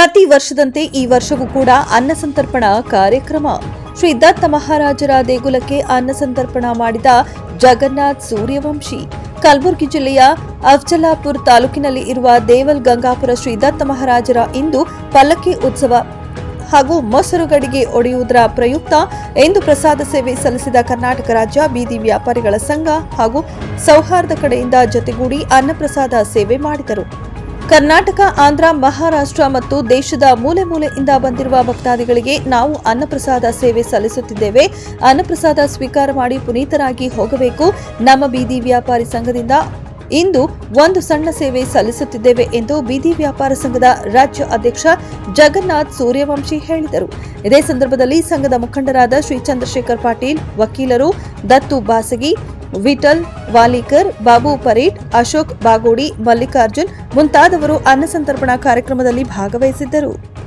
ಪ್ರತಿ ವರ್ಷದಂತೆ ಈ ವರ್ಷವೂ ಕೂಡ ಅನ್ನ ಸಂತರ್ಪಣಾ ಕಾರ್ಯಕ್ರಮ. ಶ್ರೀ ದತ್ತ ಮಹಾರಾಜರ ದೇಗುಲಕ್ಕೆ ಅನ್ನ ಸಂತರ್ಪಣ ಮಾಡಿದ ಜಗನ್ನಾಥ್ ಸೂರ್ಯವಂಶಿ. ಕಲಬುರಗಿ ಜಿಲ್ಲೆಯ ಅಫ್ಜಲಾಪುರ್ ತಾಲೂಕಿನಲ್ಲಿ ಇರುವ ದೇವಲ್ ಗಂಗಾಪುರ ಶ್ರೀ ದತ್ತ ಮಹಾರಾಜರ ಇಂದು ಪಲ್ಲಕ್ಕಿ ಉತ್ಸವ ಹಾಗೂ ಮೊಸರು ಗಡಿಗೆ ಒಡೆಯುವುದರ ಪ್ರಯುಕ್ತ ಎಂದು ಪ್ರಸಾದ ಸೇವೆ ಸಲ್ಲಿಸಿದ ಕರ್ನಾಟಕ ರಾಜ್ಯ ಬೀದಿ ವ್ಯಾಪಾರಿಗಳ ಸಂಘ ಹಾಗೂ ಸೌಹಾರ್ದ ಕಡೆಯಿಂದ ಜೊತೆಗೂಡಿ ಅನ್ನಪ್ರಸಾದ ಸೇವೆ ಮಾಡಿದರು. ಕರ್ನಾಟಕ, ಆಂಧ್ರ, ಮಹಾರಾಷ್ಟ್ರ ಮತ್ತು ದೇಶದ ಮೂಲೆ ಮೂಲೆಯಿಂದ ಬಂದಿರುವ ಭಕ್ತಾದಿಗಳಿಗೆ ನಾವು ಅನ್ನಪ್ರಸಾದ ಸೇವೆ ಸಲ್ಲಿಸುತ್ತಿದ್ದೇವೆ. ಅನ್ನಪ್ರಸಾದ ಸ್ವೀಕಾರ ಮಾಡಿ ಪುನೀತರಾಗಿ ಹೋಗಬೇಕು. ನಮ್ಮ ಬೀದಿ ವ್ಯಾಪಾರಿ ಸಂಘದಿಂದ ಇಂದು ಒಂದು ಸಣ್ಣ ಸೇವೆ ಸಲ್ಲಿಸುತ್ತಿದ್ದೇವೆ ಎಂದು ಬೀದಿ ವ್ಯಾಪಾರ ಸಂಘದ ರಾಜ್ಯ ಅಧ್ಯಕ್ಷ ಜಗನ್ನಾಥ್ ಸೂರ್ಯವಂಶಿ ಹೇಳಿದರು. ಇದೇ ಸಂದರ್ಭದಲ್ಲಿ ಸಂಘದ ಮುಖಂಡರಾದ ಶ್ರೀ ಚಂದ್ರಶೇಖರ್ ಪಾಟೀಲ್, ವಕೀಲರು, ದತ್ತು ಬಾಸಗಿ ವಿಠಲ್ ವಾಲಿಕರ್ ಬಾಬು ಪರೇಟ್ ಅಶೋಕ್ ಬಾಗೋಡಿ ಮಲ್ಲಿಕಾರ್ಜುನ್ ಮುಂತಾದವರು ಅನ್ನ ಸಂತರ್ಪಣಾ ಕಾರ್ಯಕ್ರಮದಲ್ಲಿ ಭಾಗವಹಿಸಿದ್ದರು.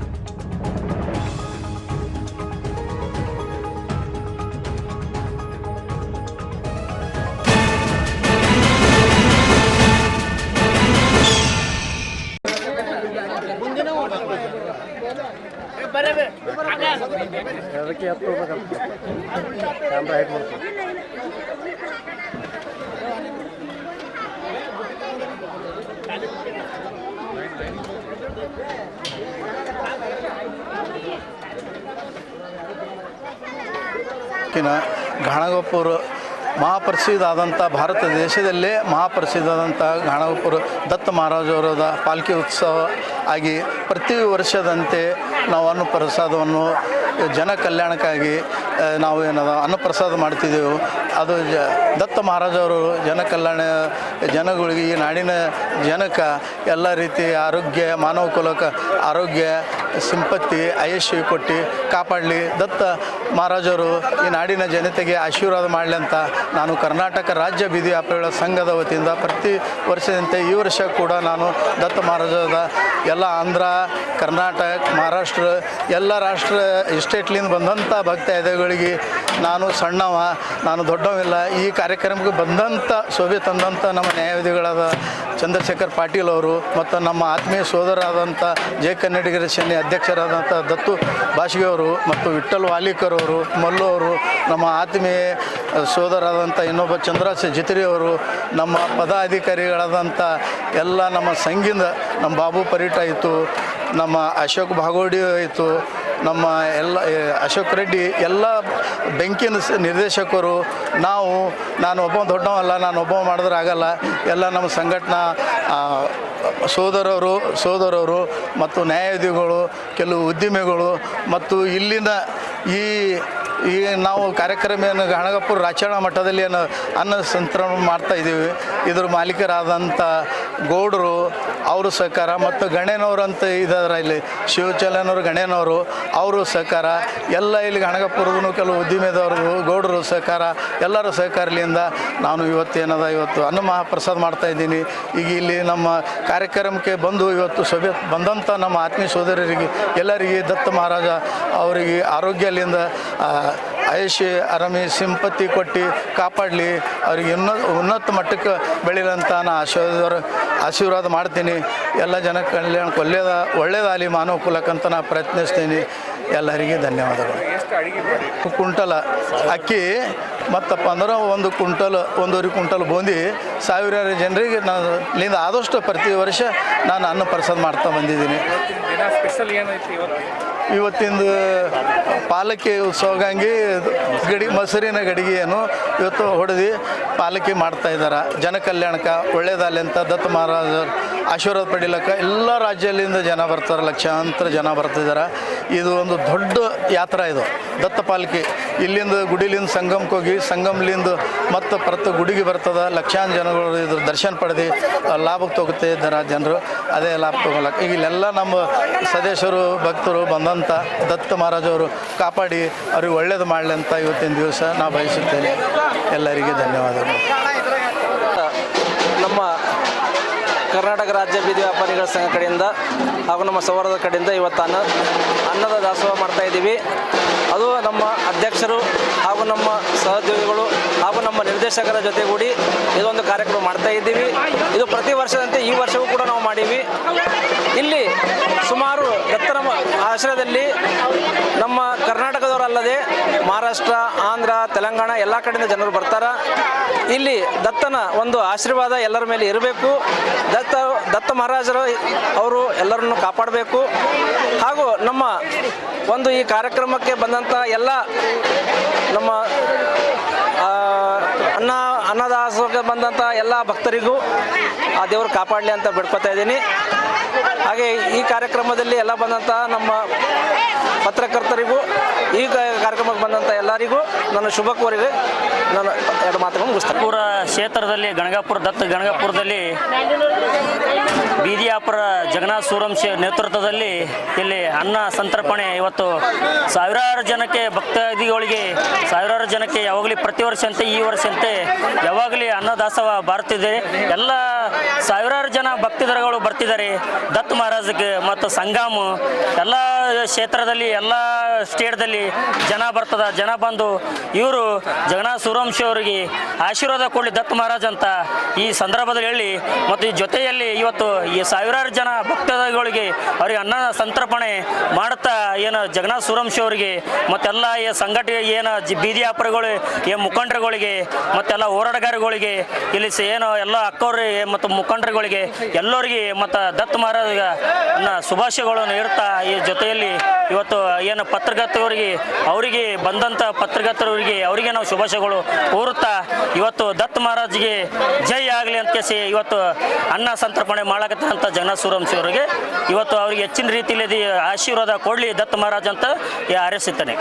ಅದಕ್ಕೆ ಎತ್ತು ಹೋಗ್ಬೇಕಂತ ಕ್ಯಾಮ್ರಾ ಹೈಟ್ ಮಾಡ್ತೀವಿ ತಾಲೂಕಿನ ಘಾಣಗೋಪುರ ಮಹಾಪ್ರಸಿದ್ಧ ಆದಂಥ ಭಾರತ ದೇಶದಲ್ಲೇ ಮಹಾಪ್ರಸಿದ್ಧ ಆದಂಥ ಘಾಣಗೋಪುರ ದತ್ತ ಮಹಾರಾಜವರದ ಪಾಲ್ಕಿ ಉತ್ಸವ ಆಗಿ ಪ್ರತಿ ವರ್ಷದಂತೆ ನಾವು ಅನ್ನಪ್ರಸಾದವನ್ನು ಜನ ಕಲ್ಯಾಣಕ್ಕಾಗಿ ನಾವು ಏನದ, ಅನ್ನಪ್ರಸಾದ ಮಾಡ್ತಿದ್ದೆವು ಅದು ಜ, ದತ್ತ ಮಹಾರಾಜವರು ಜನ ಕಲ್ಯಾಣ, ಜನಗಳಿಗೆ ಈ ನಾಡಿನ ಜನಕ್ಕೆ ಎಲ್ಲ ರೀತಿ ಆರೋಗ್ಯ, ಮಾನವ ಕುಲಕ್ಕೆ ಆರೋಗ್ಯ, ಸಂಪತ್ತಿ ಆಯುಷ್ಯ ಕೊಟ್ಟು ಕಾಪಾಡಲಿ. ದತ್ತ ಮಹಾರಾಜರು ಈ ನಾಡಿನ ಜನತೆಗೆ ಆಶೀರ್ವಾದ ಮಾಡಲಿ ಅಂತ ನಾನು ಕರ್ನಾಟಕ ರಾಜ್ಯ ಬೀದಿ ವ್ಯಾಪಾರಿಗಳ ಸಂಘದ ವತಿಯಿಂದ ಪ್ರತಿ ವರ್ಷದಂತೆ ಈ ವರ್ಷ ಕೂಡ ನಾನು ದತ್ತ ಮಹಾರಾಜದ ಎಲ್ಲ ಆಂಧ್ರ, ಕರ್ನಾಟಕ, ಮಹಾರಾಷ್ಟ್ರ, ಎಲ್ಲ ರಾಷ್ಟ್ರ ಎಸ್ಟೇಟ್ಲಿಂದ ಬಂದಂಥ ಭಕ್ತಾದಿಗಳಿಗೆ ನಾನು ಸಣ್ಣವ, ನಾನು ದೊಡ್ಡವಿಲ್ಲ ಈ ಕಾರ್ಯಕ್ರಮಕ್ಕೆ ಬಂದಂಥ ಶೋಭೆ ತಂದಂಥ ನಮ್ಮ ನ್ಯಾಯವಾದಿಗಳಾದ ಚಂದ್ರಶೇಖರ್ ಪಾಟೀಲ್ ಅವರು ಮತ್ತು ನಮ್ಮ ಆತ್ಮೀಯ ಸೋದರಾದಂಥ ಜೆ ಕನ್ನಡಿಗರ ಸೇನೆ ಅಧ್ಯಕ್ಷರಾದಂಥ ದತ್ತು ಭಾಷಿಗೆ ಅವರು ಮತ್ತು ವಿಠಲ್ ವಾಲಿಕರ್ ಅವರು, ಮಲ್ಲು ಅವರು, ನಮ್ಮ ಆತ್ಮೀಯ ಸೋದರಾದಂಥ ಇನ್ನೊಬ್ಬ ಚಂದ್ರಾಸ ಜಿತ್ರಿ ಅವರು, ನಮ್ಮ ಪದಾಧಿಕಾರಿಗಳಾದಂಥ ಎಲ್ಲ ನಮ್ಮ ಸಂಘಿಂದ ನಮ್ಮ ಬಾಬು ಪರಿಟ ಆಯಿತು ನಮ್ಮ ಅಶೋಕ್ ಭಾಗೋಡಿ ಆಯಿತು, ನಮ್ಮ ಎಲ್ಲ ಅಶೋಕ್ ರೆಡ್ಡಿ, ಎಲ್ಲ ಬೆಂಕಿನ ನಿರ್ದೇಶಕರು, ನಾವು, ನಾನು ಒಬ್ಬ ದೊಡ್ಡವಲ್ಲ ನಾನು ಒಬ್ಬ ಮಾಡಿದ್ರೆ ಆಗಲ್ಲ. ಎಲ್ಲ ನಮ್ಮ ಸಂಘಟನಾ ಸೋದರರು ಸೋದರರು ಮತ್ತು ನ್ಯಾಯಾಧಿಗಳು, ಕೆಲವು ಉದ್ಯಮಿಗಳು ಮತ್ತು ಇಲ್ಲಿನ ಈ ಈ ನಾವು ಕಾರ್ಯಕ್ರಮ ಏನು ಗಣಗಪುರ ರಾಚಣ ಮಠದಲ್ಲಿ ಏನು ಅನ್ನ ಸಂತರಣ ಮಾಡ್ತಾ ಇದ್ದೀವಿ. ಇದ್ರ ಮಾಲೀಕರಾದಂಥ ಗೌಡರು ಅವರು ಸಹಕಾರ, ಮತ್ತು ಗಣೇನವರು ಅಂತ ಇದ್ದಾರೆ ಇಲ್ಲಿ ಶಿವಚಲನವರು, ಗಣೇನವರು, ಅವರು ಸಹಕಾರ. ಎಲ್ಲ ಇಲ್ಲಿ ಗಣಗಪುರದೂ ಕೆಲವು ಉದ್ದಿಮೆದವರು, ಗೌಡರು ಸಹಕಾರ, ಎಲ್ಲರೂ ಸಹಕಾರಲಿಂದ ನಾನು ಇವತ್ತು ಏನದ, ಇವತ್ತು ಅನ್ನ ಮಹಾಪ್ರಸಾದ ಮಾಡ್ತಾ ಇದ್ದೀನಿ. ಈಗ ಇಲ್ಲಿ ನಮ್ಮ ಕಾರ್ಯಕ್ರಮಕ್ಕೆ ಬಂದು ಇವತ್ತು ಸಭೆ ಬಂದಂಥ ನಮ್ಮ ಆತ್ಮೀಯ ಸೋದರರಿಗೆ, ಎಲ್ಲರಿಗೆ ದತ್ತ ಮಹಾರಾಜ ಅವರಿಗೆ ಆರೋಗ್ಯಲಿಂದ ಆಯುಷಿ ಅರಮಿ ಸಿಂಪತಿ ಕೊಟ್ಟು ಕಾಪಾಡಲಿ. ಅವ್ರಿಗೆ ಉನ್ನತ ಉನ್ನತ ಮಟ್ಟಕ್ಕೆ ಬೆಳೀಲಂತ ನಾ ಆಶೀರ್ವಾದ ಆಶೀರ್ವಾದ ಮಾಡ್ತೀನಿ. ಎಲ್ಲ ಜನ ಕಲ್ಯಾಣ ಒಳ್ಳೆಯದ ಒಳ್ಳೇದಾಗಲಿ ಮಾನವ ಕುಲಕ್ಕಂತ ನಾನು ಪ್ರಯತ್ನಿಸ್ತೀನಿ. ಎಲ್ಲರಿಗೆ ಧನ್ಯವಾದಗಳು. ಕುಂಟಲ ಅಕ್ಕಿ ಮತ್ತಪ್ಪ ಅಂದ್ರೆ ಒಂದು ಕುಂಟಲ್ ಒಂದೂವರೆ ಕುಂಟಲ್ ಬೂಂದಿ ಸಾವಿರಾರು ಜನರಿಗೆ ನಾನು ಇಲ್ಲಿಂದ ಆದಷ್ಟು ಪ್ರತಿ ವರ್ಷ ನಾನು ಅನ್ನ ಪ್ರಸಾದ ಮಾಡ್ತಾ ಬಂದಿದ್ದೀನಿ. ಇವತ್ತಿಂದು ಪಾಲಕಿ ಉತ್ಸವಗಾಗಿ ಗಡಿ ಮೊಸರಿನ ಗಡಿಗೆಯನ್ನು ಇವತ್ತು ಹೊಡೆದು ಪಾಲಕಿ ಮಾಡ್ತಾ ಇದ್ದಾರೆ ಜನ ಕಲ್ಯಾಣಕ್ಕೆ, ಒಳ್ಳೇದಾಗಲಿ ಅಂತ ದತ್ತ ಮಹಾರಾಜ ಆಶೀರ್ವಾದ ಪಡಿಲಕ್ಕ ಎಲ್ಲ ರಾಜ್ಯದಿಂದ ಜನ ಬರ್ತಾರೆ, ಲಕ್ಷಾಂತರ ಜನ ಬರ್ತಿದ್ದಾರೆ ಇದು ಒಂದು ದೊಡ್ಡ ಯಾತ್ರಾ ಇದು. ದತ್ತ ಪಾಲಕಿ ಇಲ್ಲಿಂದ ಗುಡಿಲಿಂದ ಸಂಗಮಕ್ಕೆ ಹೋಗಿ, ಸಂಗಮ್ಲಿಂದ ಮತ್ತು ಪ್ರತಿ ಗುಡಿಗೆ ಬರ್ತದೆ. ಲಕ್ಷಾಂತರ ಜನಗಳು ಇದ್ರ ದರ್ಶನ ಪಡೆದು ಲಾಭಕ್ಕೆ ತೊಗುತ್ತೆ ಜನ, ಜನರು. ಅದೇ ಲಾಭ ತೊಗೊಳಕ್ಕೆ ಈಗ ಇಲ್ಲೆಲ್ಲ ನಮ್ಮ ಸದಸ್ಯರು ಭಕ್ತರು ಬಂದಂಥ ದತ್ತ ಮಹಾರಾಜವರು ಕಾಪಾಡಿ, ಅವ್ರಿಗೆ ಒಳ್ಳೇದು ಮಾಡಲಿ ಅಂತ ಇವತ್ತಿನ ದಿವಸ ನಾ ಬಯಸುತ್ತೇನೆ. ಎಲ್ಲರಿಗೆ ಧನ್ಯವಾದಗಳು. ಕರ್ನಾಟಕ ರಾಜ್ಯ ಬೀದಿ ವ್ಯಾಪಾರಿಗಳ ಸಂಘ ಕಡೆಯಿಂದ ಹಾಗೂ ನಮ್ಮ ಸೌಹಾರ್ದ ಕಡೆಯಿಂದ ಇವತ್ತು ಅನ್ನ, ಅನ್ನದ ದಾಸೋಹ ಮಾಡ್ತಾ ಇದ್ದೀವಿ. ಅದು ನಮ್ಮ ಅಧ್ಯಕ್ಷರು ಹಾಗೂ ನಮ್ಮ ಸಹೋದ್ಯೋಗಿಗಳು ಹಾಗೂ ನಮ್ಮ ನಿರ್ದೇಶಕರ ಜೊತೆಗೂಡಿ ಇದೊಂದು ಕಾರ್ಯಕ್ರಮ ಮಾಡ್ತಾ ಇದ್ದೀವಿ. ಇದು ಪ್ರತಿ ವರ್ಷದಂತೆ ಈ ವರ್ಷವೂ ಕೂಡ ನಾವು ಮಾಡೀವಿ. ಇಲ್ಲಿ ಸುಮಾರು ಎತ್ತರ ಆಶ್ರಯದಲ್ಲಿ ನಮ್ಮ ಕರ್ನಾಟಕದವರಲ್ಲದೆ ಮಹಾರಾಷ್ಟ್ರ, ಆಂಧ್ರ, ತೆಲಂಗಾಣ ಎಲ್ಲ ಕಡೆಯಿಂದ ಜನರು ಬರ್ತಾರೆ. ಇಲ್ಲಿ ದತ್ತನ ಒಂದು ಆಶೀರ್ವಾದ ಎಲ್ಲರ ಮೇಲೆ ಇರಬೇಕು. ದತ್ತ ದತ್ತ ಮಹಾರಾಜರು ಅವರು ಎಲ್ಲರನ್ನು ಕಾಪಾಡಬೇಕು. ಹಾಗೂ ನಮ್ಮ ಒಂದು ಈ ಕಾರ್ಯಕ್ರಮಕ್ಕೆ ಬಂದಂಥ ಎಲ್ಲ ನಮ್ಮ ಅನ್ನ ಅನ್ನದಾಸಕ್ಕೆ ಬಂದಂಥ ಎಲ್ಲ ಭಕ್ತರಿಗೂ ಆ ದೇವರು ಕಾಪಾಡಲಿ ಅಂತ ಬಿಡ್ಕೊತಾ ಇದ್ದೀನಿ. ಹಾಗೆ ಈ ಕಾರ್ಯಕ್ರಮದಲ್ಲಿ ಎಲ್ಲ ಬಂದಂಥ ನಮ್ಮ ಪತ್ರಕರ್ತರಿಗೂ ಈ ಕಾರ್ಯಕ್ರಮಕ್ಕೆ ಬಂದಂಥ ಎಲ್ಲರಿಗೂ ನನ್ನ ಶುಭ ಕೋರಿದೆ. ನಾನು ಎರಡು ಮಾತುಗಳು ಮುಗಿಸ್ತೇನೆ. ಪೂರ ಕ್ಷೇತ್ರದಲ್ಲಿ ಗಣಗಾಪುರ ದತ್ತ ಗಣಗಾಪುರದಲ್ಲಿ ಬೀದಿಯಾಪುರ ಜಗನ್ನಾಥ ಸೂರಂಶಿ ನೇತೃತ್ವದಲ್ಲಿ ಇಲ್ಲಿ ಅನ್ನ ಸಂತರ್ಪಣೆ ಇವತ್ತು ಸಾವಿರಾರು ಜನಕ್ಕೆ ಭಕ್ತಾದಿಗಳಿಗೆ ಸಾವಿರಾರು ಜನಕ್ಕೆ ಯಾವಾಗಲೂ ಪ್ರತಿ ವರ್ಷ ಅಂತೆ ಈ ವರ್ಷ ಅಂತೆ ಯಾವಾಗಲೂ ಅನ್ನದಾಸವ ಬಾರುತ್ತಿದೆ. ಎಲ್ಲ ಸಾವಿರಾರು ಜನ ಭಕ್ತಿದರಗಳು ಬರ್ತಿದ್ದಾರೆ. ದತ್ ಮಹಾರಾಜಕ್ಕೆ ಮತ್ತು ಸಂಗಾಮ ಎಲ್ಲ ಕ್ಷೇತ್ರದಲ್ಲಿ, ಎಲ್ಲ ಸ್ಟೇಟ್ದಲ್ಲಿ ಜನ ಬರ್ತದ, ಜನ ಬಂದು ಇವರು ಜಗನ್ನಾಥ ಸೂರಂಶಿ ಅವರಿಗೆ ಆಶೀರ್ವಾದ ಕೊಡಲಿ ದತ್ ಮಹಾರಾಜ್ ಅಂತ ಈ ಸಂದರ್ಭದಲ್ಲಿ ಹೇಳಿ, ಮತ್ತು ಈ ಜೊತೆಯಲ್ಲಿ ಇವತ್ತು ಈ ಸಾವಿರಾರು ಜನ ಭಕ್ತಗಳಿಗೆ ಅವರಿಗೆ ಅನ್ನ ಸಂತರ್ಪಣೆ ಮಾಡುತ್ತಾ ಏನು ಜಗನ್ನಾಥ ಸೂರಂಶಿ ಅವರಿಗೆ, ಮತ್ತೆಲ್ಲ ಈ ಸಂಘಟ ಏನು ಬೀದಿ ವ್ಯಾಪಾರಿಗಳು ಏನು ಮುಖಂಡರುಗಳಿಗೆ, ಮತ್ತೆಲ್ಲ ಹೋರಾಟಗಾರಗಳಿಗೆ ಇಲ್ಲಿ ಏನು ಎಲ್ಲ ಅಕ್ಕವ್ರಿಗೆ ಮತ್ತು ಮುಖಂಡರುಗಳಿಗೆ ಎಲ್ಲರಿಗೆ ಮತ್ತು ದತ್ತ ಮಹಾರಾಜ ಶುಭಾಶಯಗಳನ್ನು ಇರ್ತಾ ಈ ಜೊತೆಯಲ್ಲಿ ಇವತ್ತು ಏನು ಪತ್ರಕರ್ತರಿಗೆ ಅವರಿಗೆ ಬಂದಂಥ ಪತ್ರಕರ್ತರವರಿಗೆ ಅವರಿಗೆ ನಾವು ಶುಭಾಶಯಗಳು ಕೋರುತ್ತಾ ಇವತ್ತು ದತ್ತ ಮಹಾರಾಜ್ಗೆ ಜೈ ಆಗಲಿ ಅಂತ ಕೇಸಿ ಇವತ್ತು ಅನ್ನ ಸಂತರ್ಪಣೆ ಮಾಡಕತ್ತಂಥ ಜಗನ್ನಾಥ ಸೂರಂಶಿ ಅವರಿಗೆ ಇವತ್ತು ಅವರಿಗೆ ಹೆಚ್ಚಿನ ರೀತಿಯಲ್ಲಿ ಆಶೀರ್ವಾದ ಕೊಡಲಿ ದತ್ತ ಮಹಾರಾಜ್ ಅಂತ ಹಾರೈಸುತ್ತೇನೆ.